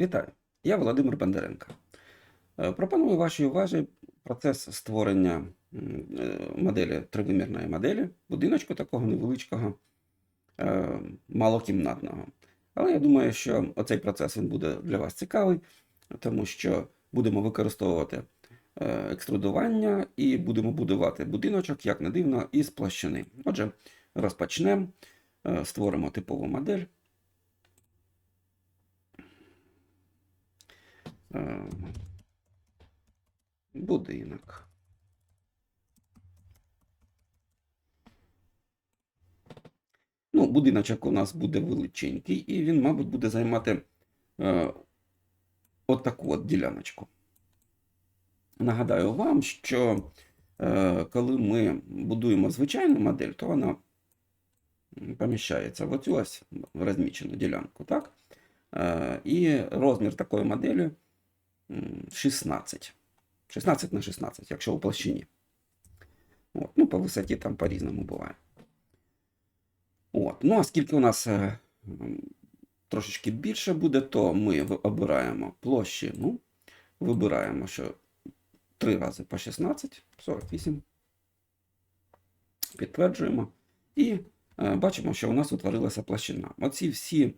Вітаю! Я Володимир Бондаренко. Е, Пропоную вашій увазі процес створення е, моделі, тривимірної моделі, будиночку такого невеличкого, е, малокімнатного. Але я думаю, що оцей процес він буде для вас цікавий, тому що будемо використовувати екструдування і будемо будувати будиночок, як не дивно, із площини. Отже, розпочнемо, створимо типову модель. Будинок. Ну, будиночок у нас буде величенький, і він, мабуть, буде займати е, от таку от діляночку. Нагадаю вам, що е, коли ми будуємо звичайну модель, то вона поміщається в оцю ось розмічену ділянку, так? Е, і розмір такої моделі 16. 16 на 16, якщо у площині. От. Ну, по висоті там по-різному буває. От. Ну, а скільки у нас е, трошечки більше буде, то ми обираємо площину. Вибираємо, що 3 рази по 16, 48. Підтверджуємо. І е, бачимо, що у нас утворилася площина. Оці всі,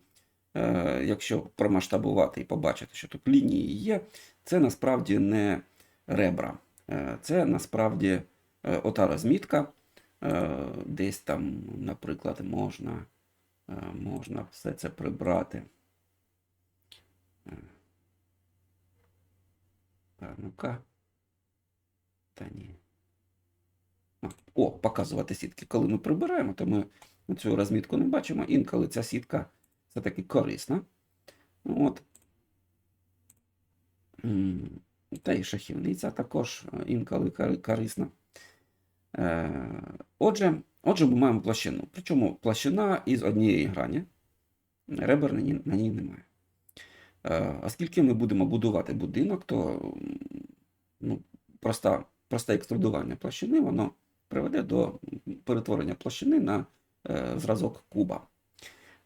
е, якщо промасштабувати і побачити, що тут лінії є, це насправді не ребра. Е, Це насправді е, ота розмітка. Е, Десь там, наприклад, можна, можна все це прибрати. Е. Ну-ка. Та ні. О, показувати сітки. Коли ми прибираємо, то ми цю розмітку не бачимо. Інколи ця сітка все-таки корисна. От. Та і шахівниця також е, інколи корисна. Е, Отже, отже, ми маємо площину. Причому площина із однієї грані. Ребер на ній, немає. Е, Оскільки ми будемо будувати будинок, то ну, проста, просте екструдування площини воно приведе до перетворення площини на е, зразок куба.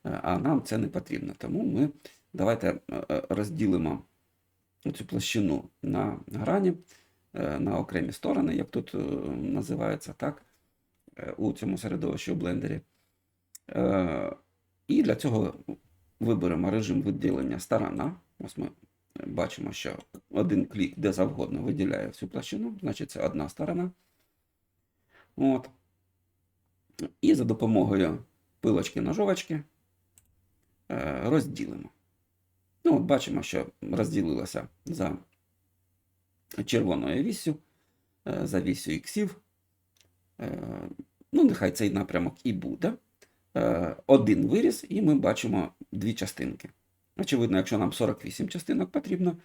Е, А нам це не потрібно. Тому ми давайте е, е, розділимо цю площину на грані, е, на окремі сторони, як тут е, називається, так, е, у цьому середовищі у блендері. І для цього виберемо режим виділення сторона. Ось ми бачимо, що один клік де завгодно виділяє всю площину, значить це одна сторона. От. І за допомогою пилочки-ножовочки розділимо. Ну, от бачимо, що розділилося за червоною віссю, е, за вісю іксів. Е, Ну, нехай цей напрямок і буде. Е, Один виріз, і ми бачимо дві частинки. Очевидно, якщо нам 48 частинок потрібно,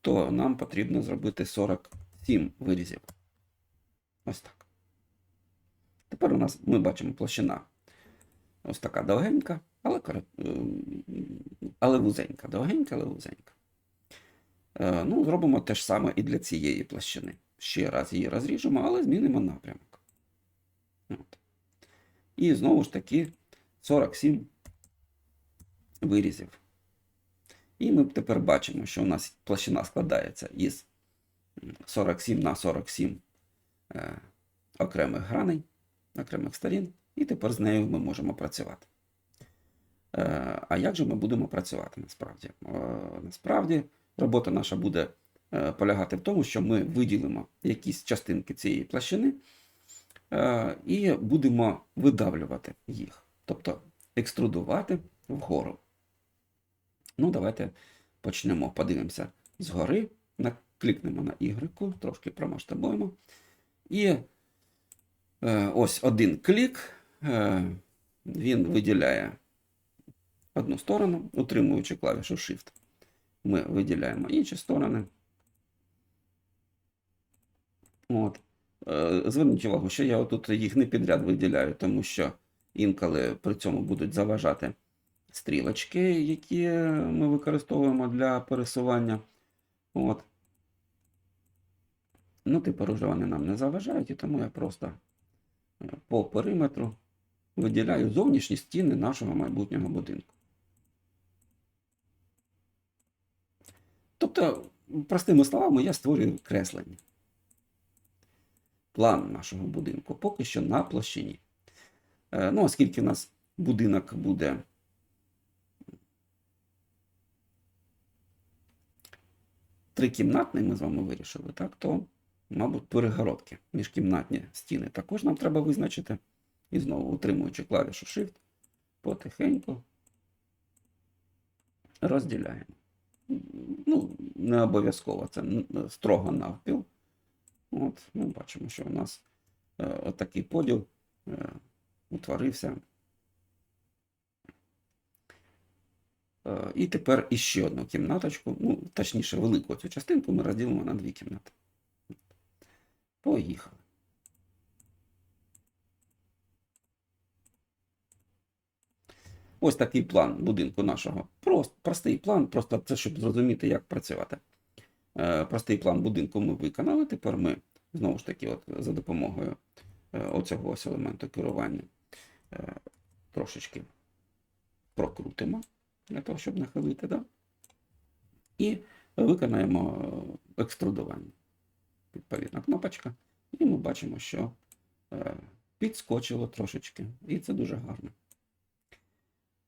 то нам потрібно зробити 47 вирізів. Ось так. Тепер у нас ми бачимо площина ось така довгенька, але, ем, але вузенька. Довгенька, але вузенька. Е, Ну, зробимо те ж саме і для цієї площини. Ще раз її розріжемо, але змінимо напрямок. От. І знову ж таки 47 вирізів. І ми тепер бачимо, що у нас площина складається із 47 на 47 е, окремих граней, окремих сторін, і тепер з нею ми можемо працювати. Е, а як же ми будемо працювати насправді? Е, насправді робота наша буде е, полягати в тому, що ми виділимо якісь частинки цієї площини і будемо видавлювати їх, тобто екструдувати вгору. Ну, давайте почнемо. Подивимося згори. Наклікнемо на Y, трошки промасштабуємо. І ось один клік. Е, він виділяє одну сторону, утримуючи клавішу Shift. Ми виділяємо інші сторони. От. Е, Зверніть увагу, що я тут їх не підряд виділяю, тому що інколи при цьому будуть заважати стрілочки, які ми використовуємо для пересування. От. Ну, уже вони нам не заважають, і тому я просто е, по периметру виділяю зовнішні стіни нашого майбутнього будинку. Тобто, простими словами, я створюю креслення. План нашого будинку поки що на площині. Е, Ну, оскільки у нас будинок буде трикімнатний, ми з вами вирішили, так, то, мабуть, перегородки, міжкімнатні стіни також нам треба визначити. І знову утримуючи клавішу Shift, потихеньку розділяємо. Ну, не обов'язково це строго навпіл. От, ми бачимо, що у нас е, отакий поділ е, утворився. Е, і тепер іще одну кімнаточку, ну, точніше, велику цю частинку ми розділимо на дві кімнати. Поїхали. Ось такий план будинку нашого. Просто простий план, просто це щоб зрозуміти, як працювати. Е, Простий план будинку ми виконали. Тепер ми знову ж таки, от, за допомогою е, оцього ось елементу керування е, трошечки прокрутимо для того, щоб нахилити. Да? І виконаємо екструдування. Відповідна кнопочка. І ми бачимо, що е, підскочило трошечки. І це дуже гарно.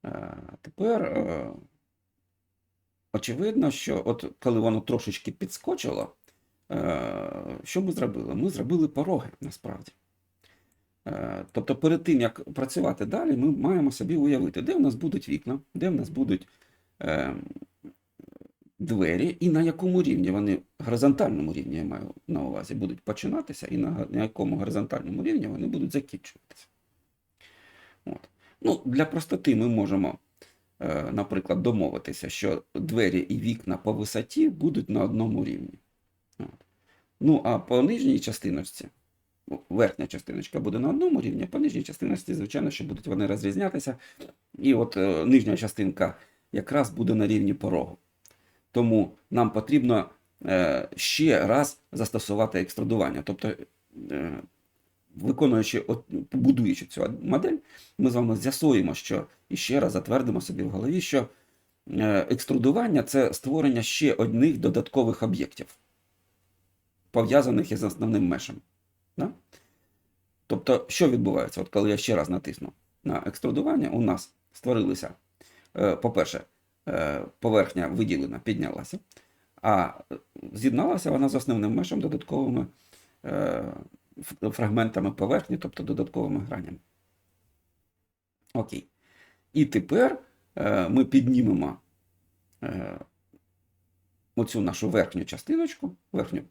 Е, Тепер е, очевидно, що от коли воно трошечки підскочило, е, що ми зробили? Ми зробили пороги насправді. Тобто, перед тим, як працювати далі, ми маємо собі уявити, де в нас будуть вікна, де в нас будуть двері, і на якому рівні вони, горизонтальному рівні я маю на увазі, будуть починатися, і на якому горизонтальному рівні вони будуть закінчуватися. От. Ну, для простоти ми можемо, е, наприклад, домовитися, що двері і вікна по висоті будуть на одному рівні. Ну, а по нижній частиночці, верхня частиночка буде на одному рівні, а по нижній частиночці, звичайно, що будуть вони розрізнятися. І от е, нижня частинка якраз буде на рівні порогу. Тому нам потрібно е, ще раз застосувати екструдування. Тобто, виконуючи, от, будуючи цю модель, ми з вами з'ясуємо, що і ще раз затвердимо собі в голові, що е, екструдування це створення ще одних додаткових об'єктів, пов'язаних із основним мешем. Да? Тобто, що відбувається, от коли я ще раз натисну на екструдування, у нас створилися, е, по-перше, е, поверхня виділена, піднялася, а з'єдналася вона з основним мешем додатковими фрагментами поверхні, тобто додатковими гранями. Окей. І тепер е, ми піднімемо е, оцю нашу верхню частиночку, верхню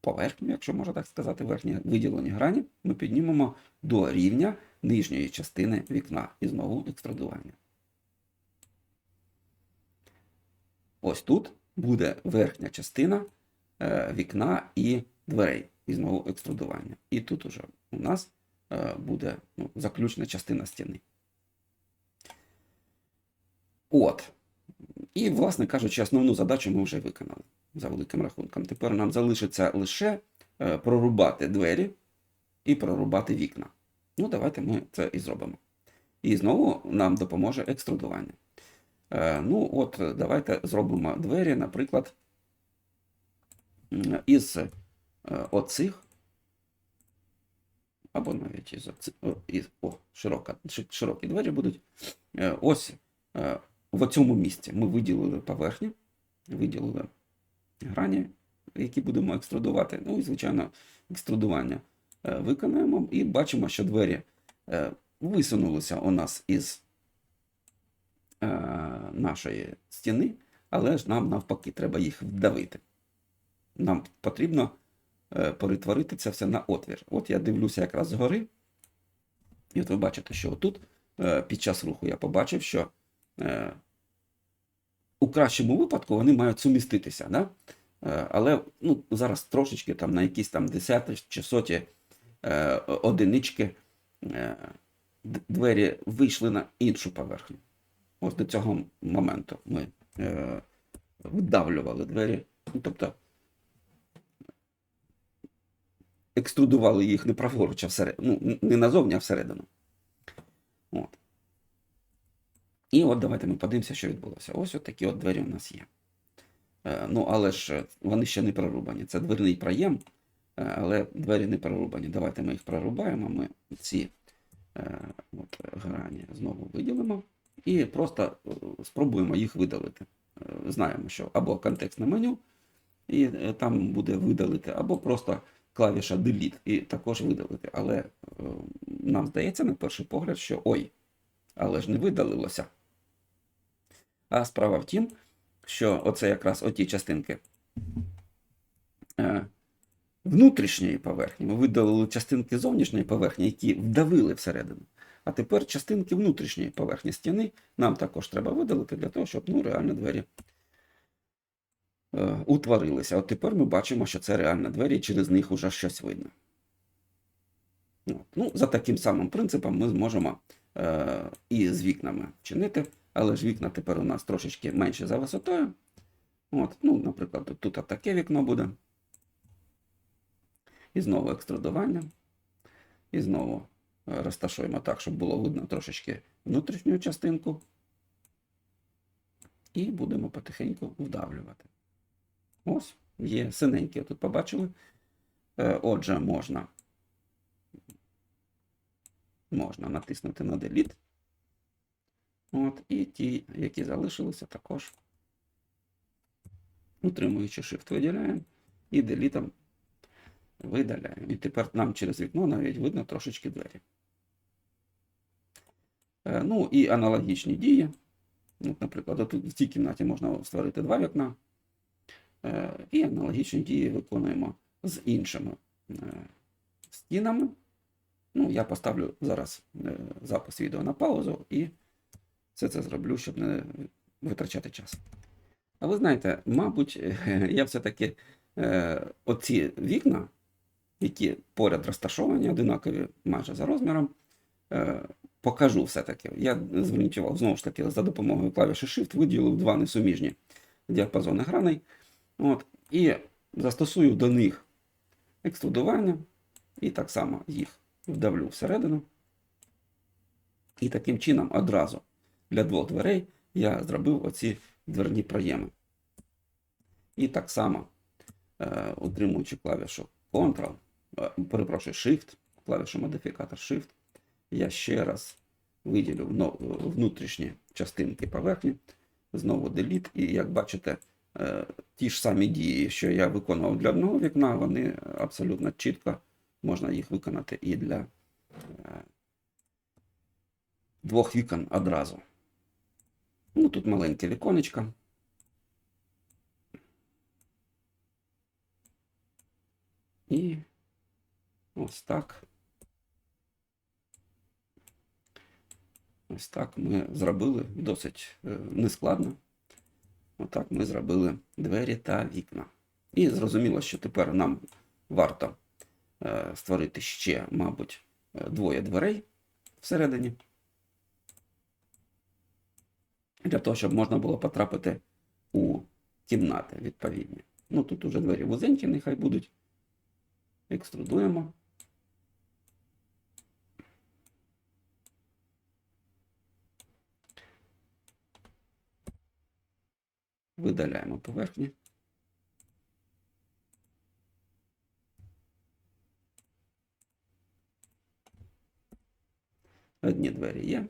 поверхню, якщо можна так сказати, верхні виділені грані, ми піднімемо до рівня нижньої частини вікна і знову екструдування. Ось тут буде верхня частина е, вікна і дверей. І знову екструдування. І тут уже у нас е, буде ну, заключна частина стіни. От. І, власне кажучи, основну задачу ми вже виконали за великим рахунком. Тепер нам залишиться лише е, прорубати двері і прорубати вікна. Ну, давайте ми це і зробимо. І знову нам допоможе екструдування. Е, ну, от, давайте зробимо двері, наприклад, із оцих, або навіть із оцих, о, широка, широкі двері будуть. Е, Ось е, в цьому місці ми виділили поверхню, виділили грані, які будемо екструдувати. Ну і, звичайно, екструдування е, виконаємо і бачимо, що двері е, висунулися у нас із е, нашої стіни, але ж нам навпаки треба їх вдавити. Нам потрібно е, перетворити це все на отвір. От я дивлюся якраз згори, і от ви бачите, що отут е, під час руху я побачив, що е, у кращому випадку вони мають суміститися. Да? Е, Але ну, зараз трошечки там на якісь там десяті чи соті е, одинички е, двері вийшли на іншу поверхню. Ось до цього моменту ми е, вдавлювали двері. Ну, тобто екструдували їх не праворуч, а всередину. Ну, не назовні, а всередину. От. І от давайте ми подивимося, що відбулося. Ось от такі от двері у нас є. Е, Ну, але ж е, вони ще не прорубані. Це дверний проєм, е, але двері не прорубані. Давайте ми їх прорубаємо. Ми ці от, грані знову виділимо і просто спробуємо їх видалити. Знаємо, що або контекстне меню, і там буде видалити, або просто клавіша Delete і також видалити. Але е, нам здається на перший погляд, що ой, але ж не видалилося. А справа в тім, що оце якраз оті частинки е, внутрішньої поверхні. Ми видалили частинки зовнішньої поверхні, які вдавили всередину. А тепер частинки внутрішньої поверхні стіни нам також треба видалити для того, щоб ну, реально двері утворилися. От тепер ми бачимо, що це реально двері, і через них вже щось видно. Ну, за таким самим принципом ми зможемо е, і з вікнами чинити, але ж вікна тепер у нас трошечки менші за висотою. От, ну, наприклад, тут таке вікно буде. І знову екструдування. І знову е, розташуємо так, щоб було видно трошечки внутрішню частинку. І будемо потихеньку вдавлювати. Ось, є синенькі, тут побачили. Е, Отже, можна, можна натиснути на Delete. От, і ті, які залишилися, також утримуючи Shift виділяємо і делітом видаляємо. І тепер нам через вікно навіть видно трошечки двері. Е, Ну і аналогічні дії. От, наприклад, тут в цій кімнаті можна створити два вікна. Е, І аналогічні дії виконуємо з іншими е, стінами. Ну, я поставлю зараз е, запис відео на паузу і все це зроблю, щоб не витрачати час. А ви знаєте, мабуть, я все-таки оці вікна, які поряд розташовані, одинакові майже за розміром, покажу все-таки. Я зверніть увагу, знову ж таки, за допомогою клавіші Shift виділив два несуміжні діапазони граней. От, і застосую до них екструдування, і так само їх вдавлю всередину. І таким чином одразу для двох дверей я зробив оці дверні проєми. І так само, е, утримуючи клавішу Ctrl, е, перепрошую, Shift, клавішу модифікатор Shift, я ще раз виділю внутрішні частинки поверхні, знову Delete, і як бачите, ті ж самі дії, що я виконував для одного вікна, вони абсолютно чітко можна їх виконати і для е, двох вікон одразу. Ну, тут маленьке віконечко. І ось так. Ось так ми зробили досить е, нескладно. Отак ми зробили двері та вікна. І зрозуміло, що тепер нам варто е, створити ще, мабуть, е, двоє дверей всередині. Для того, щоб можна було потрапити у кімнати відповідні. Ну, тут уже двері вузенькі, нехай будуть. Екструдуємо. Видаляємо поверхні. Одні двері є.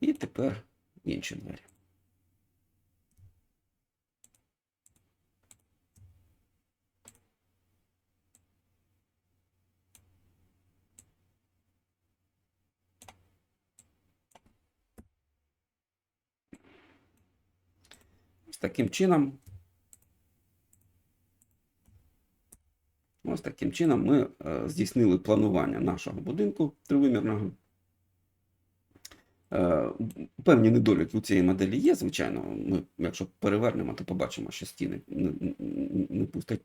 І тепер інші двері. Таким чином. Ось таким чином ми е, здійснили планування нашого будинку тривимірного. Е, Певні недоліки у цієї моделі є, звичайно. Ми, якщо перевернемо, то побачимо, що стіни не, пусто,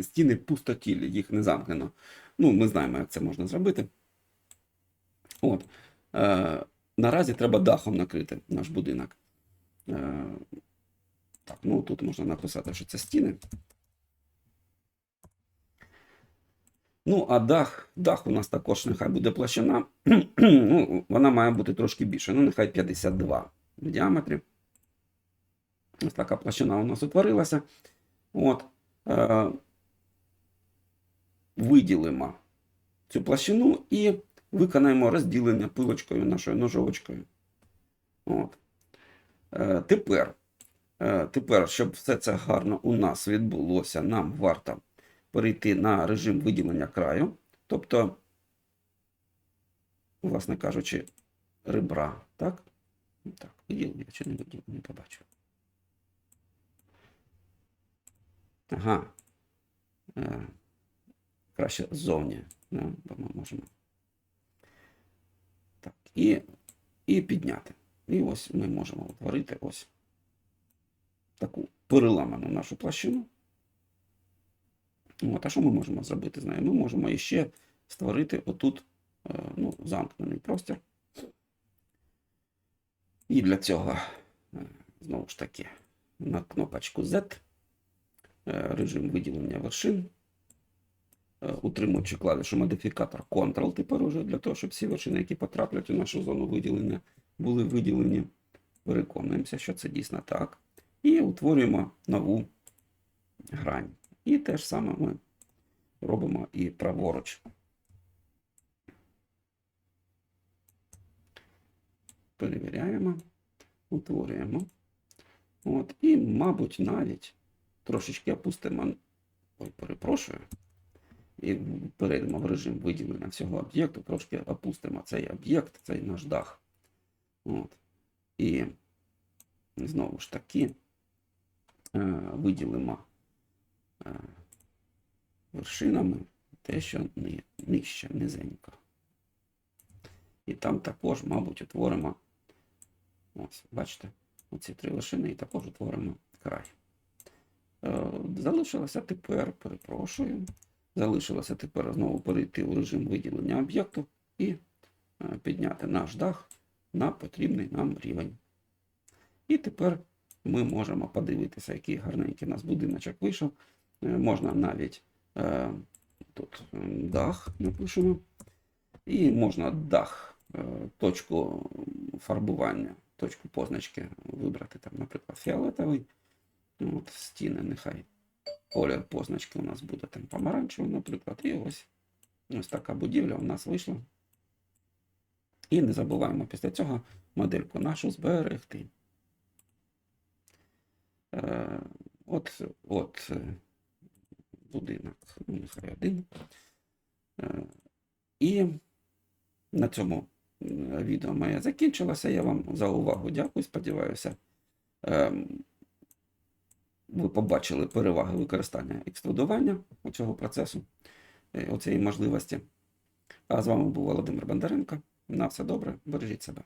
стіни пустотілі, їх не замкнено. Ну, ми знаємо, як це можна зробити. От. Е, Наразі треба дахом накрити наш будинок. Так, ну тут можна написати, що це стіни. Ну, а дах, дах у нас також нехай буде площина. ну, вона має бути трошки більше. Ну, нехай 52 в діаметрі. Ось така площина у нас утворилася. От, е, виділимо цю площину і виконаємо розділення пилочкою нашою ножовочкою. От. Е, тепер, тепер, щоб все це гарно у нас відбулося, нам варто перейти на режим виділення краю. Тобто, власне кажучи, ребра. Так? Так, виділив я чи не виділив, не побачив. Ага. Е, краще ззовні. Бо ми можемо. Так, і, і підняти. І ось ми можемо утворити ось таку переламану нашу площину. От, а що ми можемо зробити з нею? Ми можемо іще створити отут е, ну, замкнений простір. І для цього, е, знову ж таки, на кнопочку Z, е, режим виділення вершин, утримуючи клавішу модифікатор Ctrl тепер уже для того, щоб всі вершини, які потраплять у нашу зону виділення, були виділені. Переконуємося, що це дійсно так. І утворюємо нову грань. І те ж саме ми робимо і праворуч. Перевіряємо, утворюємо. От, і, мабуть, навіть трошечки опустимо. Ой, перепрошую. І перейдемо в режим виділення всього об'єкту, трошки опустимо цей об'єкт, цей наш дах. От. І знову ж таки виділимо е, вершинами те, що ни- нижче, низенько. І там також, мабуть, утворимо, ось, бачите, оці три вершини, і також утворимо край. Е, Залишилося тепер, перепрошую, залишилося тепер знову перейти у режим виділення об'єкту і е, підняти наш дах на потрібний нам рівень. І тепер ми можемо подивитися, який гарненький у нас будиночок вийшов. Е, Можна навіть е, тут дах напишемо. І можна дах, е, точку фарбування, точку позначки вибрати, там, наприклад, фіолетовий. Ну, От, стіни нехай. Колір позначки у нас буде там помаранчевий, наприклад. І ось, ось така будівля у нас вийшла. І не забуваємо після цього модельку нашу зберегти. От, от е, будинок, ну, нехай один. Е, і на цьому е, відео моє закінчилося. Я вам за увагу дякую. Сподіваюся, ви побачили переваги використання екструдування цього процесу, оцієї можливості. А з вами був Володимир Бондаренко. На все добре, бережіть себе.